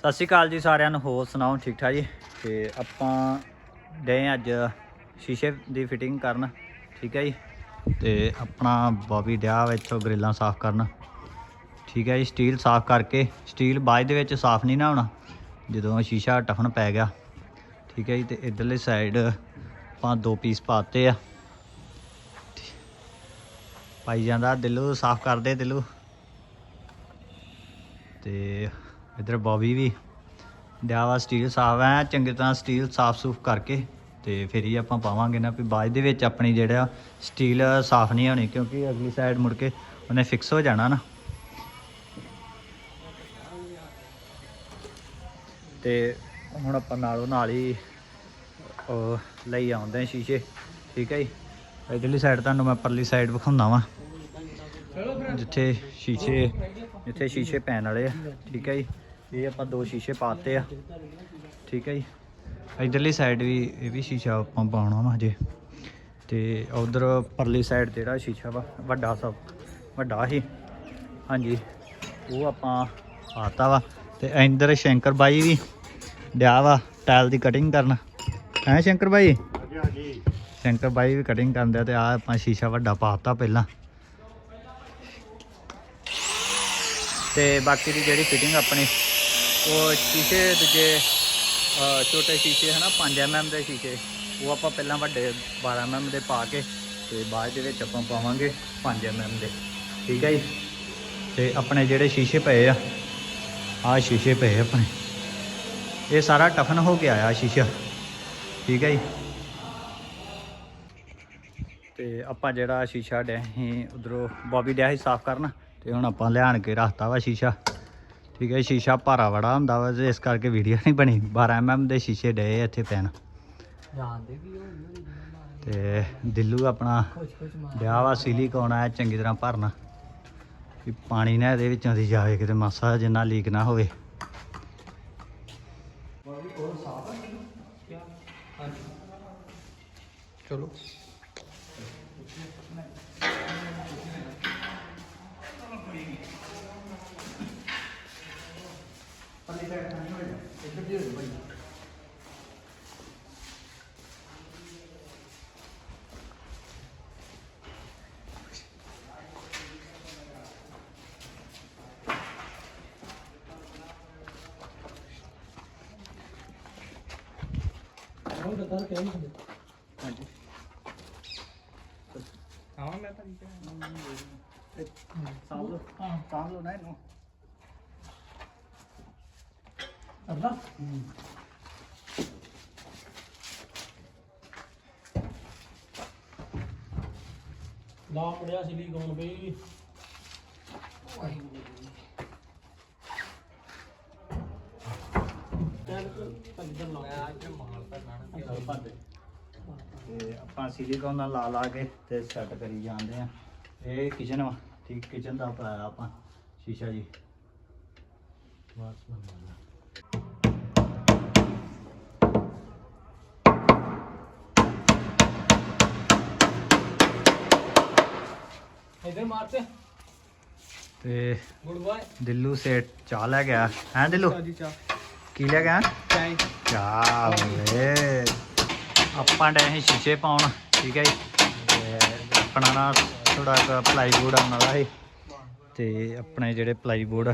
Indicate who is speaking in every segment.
Speaker 1: ਸਤਿ ਸ਼੍ਰੀ ਅਕਾਲ ਜੀ ਸਾਰਿਆਂ ਨੂੰ, ਹੋਰ ਸੁਣਾਓ, ਠੀਕ ਠਾਕ ਜੀ? ਤੇ ਆਪਾਂ ਡੇ ਅੱਜ ਸ਼ੀਸ਼ੇ ਦੀ ਫਿਟਿੰਗ ਕਰਨ, ਠੀਕ ਹੈ ਜੀ? ਤੇ ਆਪਣਾ ਬੋਬੀ ਡਿਆ ਵਾ ਇੱਥੋਂ ਗ੍ਰਿਲਾਂ ਸਾਫ਼ ਕਰਨ, ਠੀਕ ਹੈ ਜੀ, ਸਟੀਲ ਸਾਫ਼ ਕਰਕੇ, ਸਟੀਲ ਬਾਅਦ ਦੇ ਵਿੱਚ ਸਾਫ਼ ਨਹੀਂ ਨਾ ਹੋਣਾ, ਜਦੋਂ ਸ਼ੀਸ਼ਾ ਟਫਨ ਪੈ ਗਿਆ, ਠੀਕ ਹੈ ਜੀ, ਤੇ ਇਧਰਲੇ ਸਾਈਡ ਆਪਾਂ ਦੋ ਪੀਸ ਪਾਤੇ ਆ। ਪਾਈ ਜਾਂਦਾ, ਦਿਲੂ ਸਾਫ਼ ਕਰਦੇ ਦਿਲੂ। ਤੇ ਇਧਰ ਬੋਬੀ ਵੀ ਡਿਆਵਾ ਸਟੀਲ ਸਾਫ਼ ਹੈ ਚੰਗੀ ਤਰ੍ਹਾਂ ਸਟੀਲ ਸਾਫ਼ ਸੂਫ ਕਰਕੇ ਤੇ ਫਿਰ ਹੀ ਆਪਾਂ ਪਾਵਾਂਗੇ ਨਾ, ਵੀ ਬਾਅਦ ਦੇ ਵਿੱਚ ਆਪਣੀ ਜਿਹੜਾ ਸਟੀਲ ਸਾਫ਼ ਨਹੀਂ ਹੋਣੀ, ਕਿਉਂਕਿ ਅਗਲੀ ਸਾਈਡ ਮੁੜ ਕੇ ਉਹਨੇ ਫਿਕਸ ਹੋ ਜਾਣਾ ਨਾ। ਤੇ ਹੁਣ ਆਪਾਂ ਨਾਲੋਂ ਨਾਲ ਹੀ ਲਈ ਆਉਂਦੇ ਸ਼ੀਸ਼ੇ, ਠੀਕ ਹੈ ਜੀ। ਇਧਰਲੀ ਸਾਈਡ ਤੁਹਾਨੂੰ ਮੈਂ ਪਰਲੀ ਸਾਈਡ ਵਿਖਾਉਂਦਾ ਵਾਂ, ਜਿੱਥੇ ਸ਼ੀਸ਼ੇ ਜਿੱਥੇ ਸ਼ੀਸ਼ੇ ਪੈਣ ਵਾਲੇ ਆ, ਠੀਕ ਹੈ ਜੀ। ਇਹ ਆਪਾਂ ਦੋ ਸ਼ੀਸ਼ੇ ਪਾਤੇ ਆ। ਠੀਕ ਹੈ ਜੀ। ਇਧਰਲੀ ਸਾਈਡ ਵੀ, ਇਹ ਵੀ ਸ਼ੀਸ਼ਾ ਆਪਾਂ ਪਾਉਣਾ ਵਾ ਹਜੇ। ਤੇ ਉਧਰ ਪਰਲੀ ਸਾਈਡ ਜਿਹੜਾ ਸ਼ੀਸ਼ਾ ਵਾ, ਵੱਡਾ ਸਭ, ਵੱਡਾ ਹੀ। ਹਾਂਜੀ, ਉਹ ਆਪਾਂ ਪਾਤਾ ਵਾ। ਤੇ ਇੰਦਰ ਸ਼ੰਕਰ ਬਾਈ ਵੀ ਡਿਆ ਵਾ ਟਾਇਲ ਦੀ ਕਟਿੰਗ ਕਰਨ। ਹੈ ਸ਼ੰਕਰ ਬਾਈ? ਸ਼ੰਕਰ ਬਾਈ ਵੀ ਕਟਿੰਗ ਕਰਨ ਦਿਆ ਤੇ ਆ ਆਪਾਂ ਸ਼ੀਸ਼ਾ ਵੱਡਾ ਪਾਤਾ ਪਹਿਲਾਂ। ਤੇ ਬਾਕੀ ਦੀ ਜਿਹੜੀ ਫਿਟਿੰਗ ਆਪਣੀ ਉਹ ਸ਼ੀਸ਼ੇ ਦੂਜੇ ਛੋਟੇ ਸ਼ੀਸ਼ੇ ਹਨਾ 5 mm ਦੇ ਸ਼ੀਸ਼ੇ। ਉਹ ਆਪਾਂ ਪਹਿਲਾਂ ਵੱਡੇ 12 mm ਦੇ ਪਾ ਕੇ ਤੇ ਬਾਅਦ ਦੇ ਵਿੱਚ ਆਪਾਂ ਪਾਵਾਂਗੇ 5 mm ਦੇ। ਠੀਕ ਹੈ ਜੀ? ਤੇ ਆਪਣੇ ਜਿਹੜੇ ਸ਼ੀਸ਼ੇ ਪਏ ਆ, ਆਹ ਸ਼ੀਸ਼ੇ ਪਏ ਆਪਣੇ। ਇਹ ਸਾਰਾ ਟਫਨ ਹੋ ਕੇ ਆਇਆ ਸ਼ੀਸ਼ਾ। ਠੀਕ ਹੈ ਜੀ? ਤੇ ਆਪਾਂ ਜਿਹੜਾ ਸ਼ੀਸ਼ਾ ਡੇ ਸੀ, ਉਧਰੋਂ ਬੋਬੀ ਡਿਆ ਸੀ ਸਾਫ਼ ਕਰਨ, ਤੇ ਹੁਣ ਆਪਾਂ ਲਿਆਣ ਕੇ ਰੱਖਤਾ ਵਾ ਸ਼ੀਸ਼ਾ। ਠੀਕ ਹੈ ਸ਼ੀਸ਼ਾ ਭਾਰਾ ਬੜਾ ਹੁੰਦਾ ਵਾ ਤੇ ਇਸ ਕਰਕੇ ਵੀਡੀਓ ਨਹੀਂ ਬਣੀ। 12 mm ਦੇ ਸ਼ੀਸ਼ੇ ਡੇ ਇੱਥੇ ਪੈਣ। ਤੇ ਦਿੱਲੂ ਆਪਣਾ ਡਿਆ ਵਾ ਸਿਲੀਕੋਨ ਆ ਚੰਗੀ ਤਰ੍ਹਾਂ ਭਰਨਾ। ਵੀ ਪਾਣੀ ਨਾ ਇਹਦੇ ਵਿੱਚੋਂ ਦੀ ਜਾਵੇ ਕਿਤੇ ਮਾਸਾ ਜਿੰਨਾ ਲੀਕ ਨਾ ਹੋਵੇ।
Speaker 2: ਚਲੋ। ਉਹ ਤਾਂ ਕਰ ਕੇ ਨਹੀਂ
Speaker 1: ਹਾਂਜੀ
Speaker 2: ਹਾਂ ਮੈਂ ਤਾਂ ਠੀਕ ਹੈ
Speaker 1: ਸਾਂਭ ਲਓ ਸਾਂਭ ਲਓ ਨਾ ਇਹਨੂੰ
Speaker 2: ਅੱਲਾ। ਲਾ ਪੜਿਆ ਸਿਲੀਕੋਨ ਬਈ?
Speaker 1: ਤੇ ਆਪਾਂ ਸਿਲੀਕੋਨ ਨਾਲ ਲਾ ਲਾ ਕੇ ਤੇ ਸੈੱਟ ਕਰੀ ਜਾਂਦੇ ਆ। ਇਹ ਕਿਚਨ ਵਾ। ਠੀਕ ਕਿਚਨ ਦਾ ਪਾਇਆ ਆਪਾਂ। ਸ਼ੀਸ਼ਾ ਜੀ।
Speaker 2: ਇਧਰ ਮਾਰਤੇ।
Speaker 1: ਤੇ
Speaker 2: ਗੁੱਡ ਬਾਏ
Speaker 1: ਦਿੱਲੂ ਸੇਠ ਚਾਹ ਲੈ ਗਿਆ ਹੈ ਦਿੱਲੂ?
Speaker 2: ਜੀ
Speaker 1: ਕੀ ਲੈ ਗਿਆ ਚਾਹ ਵੇ ਆਪਾਂ ਡੇ ਸੀ ਸ਼ੀਸ਼ੇ ਪਾਉਣ ਠੀਕ ਹੈ ਜੀ। ਤੇ ਆਪਣਾ ਨਾ ਥੋੜਾ ਪਲਾਈਵੁੱਡ ਆਉਣ ਵਾਲਾ ਸੀ ਤੇ ਆਪਣੇ ਜਿਹੜੇ ਪਲਾਈਵੁੱਡ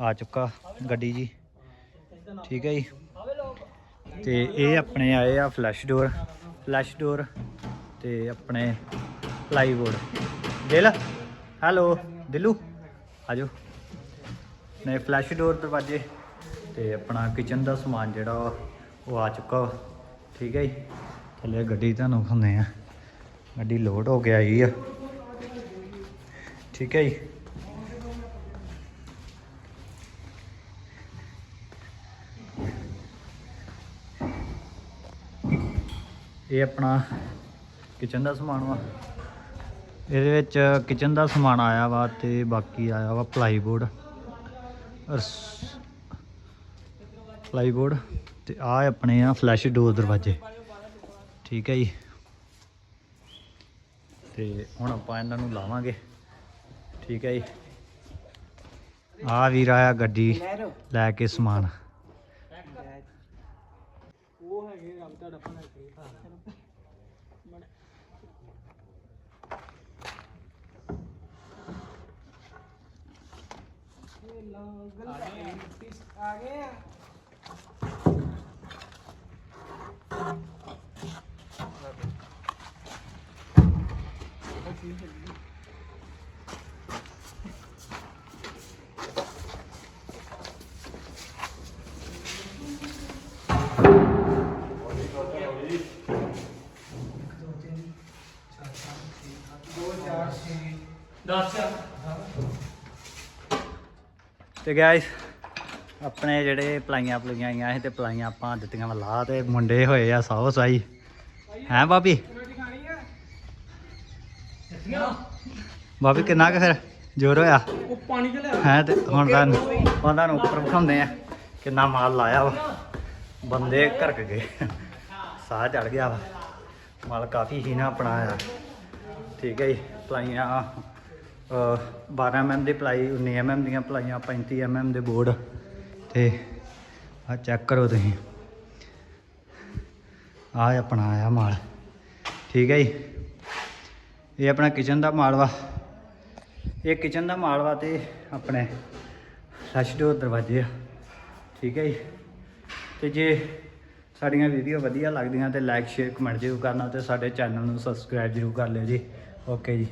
Speaker 1: ਆ ਚੁੱਕਾ ਗੱਡੀ ਜੀ। ਠੀਕ ਹੈ ਜੀ। ਤੇ ਇਹ ਆਪਣੇ ਆਏ ਆ ਫਲੈਸ਼ ਡੋਰ ਫਲੈਸ਼ ਡੋਰ ਤੇ ਆਪਣੇ ਪਲਾਈਵੁੱਡ ਦਿਲ ਹੈਲੋ ਦਿਲੂ। ਆਜੋ। ਨੇ ਫਲੈਸ਼ ਡੋਰ ਦਰਵਾਜ਼ੇ ਤੇ ਆਪਣਾ ਕਿਚਨ ਦਾ ਸਮਾਨ ਜਿਹੜਾ ਵਾ, ਉਹ ਆ ਚੁੱਕਾ ਵਾ। ਠੀਕ ਹੈ ਜੀ। ਥੱਲੇ ਗੱਡੀ ਤੁਹਾਨੂੰ ਖਾਂਦੇ ਆ ਗੱਡੀ ਲੋਡ ਹੋ ਕੇ ਆਈ ਆ। ਠੀਕ ਹੈ ਜੀ। ਇਹ ਆਪਣਾ ਕਿਚਨ ਦਾ ਸਮਾਨ ਵਾ। ਇਹਦੇ ਵਿੱਚ ਕਿਚਨ ਦਾ ਸਮਾਨ ਆਇਆ ਵਾ ਤੇ ਬਾਕੀ ਆਇਆ ਵਾ ਪਲਾਈਬੋਰਡ ਪਲਾਈਬੋਰਡ ਤੇ ਆ ਆਪਣੇ ਆ ਫਲੈਸ਼ ਡੋਰ ਦਰਵਾਜ਼ੇ। ਠੀਕ ਹੈ ਜੀ। ਤੇ ਹੁਣ ਆਪਾਂ ਇਹਨਾਂ ਨੂੰ ਲਾਵਾਂਗੇ। ਠੀਕ ਹੈ ਜੀ। ਆ ਵੀਰ ਆਇਆ ਗੱਡੀ ਲੈ ਕੇ ਸਮਾਨ।
Speaker 2: ਉਹ ਹੈਗੇ ਰੱਬ ਤੁਹਾਡਾ ਭਲਾ ਕਰੇ ਆ ਗਏ ਆ ਦੱਸ
Speaker 1: ਤੇ ਗਾਇਸ ਆਪਣੇ ਜਿਹੜੇ ਪਲਾਈਆਂ ਪਲੂਈਆਂ ਆਈਆਂ ਸੀ ਤੇ ਪਲਾਈਆਂ ਆਪਾਂ ਦਿੱਤੀਆਂ ਲਾ ਤੇ ਮੁੰਡੇ ਹੋਏ ਆ ਸੌ ਸਾਈ ਹੈ ਬਾਬੀ ਬਾਬੀ ਕਿੰਨਾ ਕੁ ਫਿਰ ਜ਼ੋਰ ਹੋਇਆ?
Speaker 2: ਉਹ ਪਾਣੀ ਤੇ ਲਿਆ
Speaker 1: ਹੈ ਤੇ ਹੁਣ ਤਾਂ ਉਹਨਾਂ ਨੂੰ ਉੱਪਰ ਵਿਖਾਉਂਦੇ ਆ ਕਿੰਨਾ ਮਾਲ ਲਾਇਆ ਵਾ। ਬੰਦੇ ਘਰਕ ਗਏ। ਸਾਹ ਚੜ ਗਿਆ ਵਾ। ਮਾਲ ਕਾਫੀ ਹੀ ਨਾ ਆਪਣਾ ਆ। ਠੀਕ ਹੈ ਜੀ, ਪਲਾਈਆਂ 12 mm ਦੀ ਪਲਾਈ 19 mm ਦੀਆਂ ਪਲਾਈਆਂ 35 mm ਦੇ ਬੋਰਡ ਤੇ ਆ ਚੈੱਕ ਕਰੋ ਤੁਸੀਂ। ਆ ਆਪਣਾ ਆਇਆ ਮਾਲ। ਠੀਕ ਹੈ ਜੀ। ਇਹ ਆਪਣਾ ਕਿਚਨ ਦਾ ਮਾਲ ਵਾ। ਇਹ ਕਿਚਨ ਦਾ ਮਾਲ ਵਾ ਤੇ ਆਪਣੇ ਫਲਸ਼ ਡੋਰ ਦਰਵਾਜ਼ੇ ਆ। ਠੀਕ ਹੈ ਜੀ। ਤੇ ਜੇ ਸਾਡੀਆਂ ਵੀਡੀਓ ਵਧੀਆ ਲੱਗਦੀਆਂ ਤੇ ਲਾਈਕ ਸ਼ੇਅਰ ਕਮੈਂਟ ਜ਼ਰੂਰ ਕਰਨਾ ਤੇ ਸਾਡੇ ਚੈਨਲ ਨੂੰ ਸਬਸਕ੍ਰਾਈਬ ਜ਼ਰੂਰ ਕਰ ਲਿਓ ਜੀ। ਓਕੇ ਜੀ।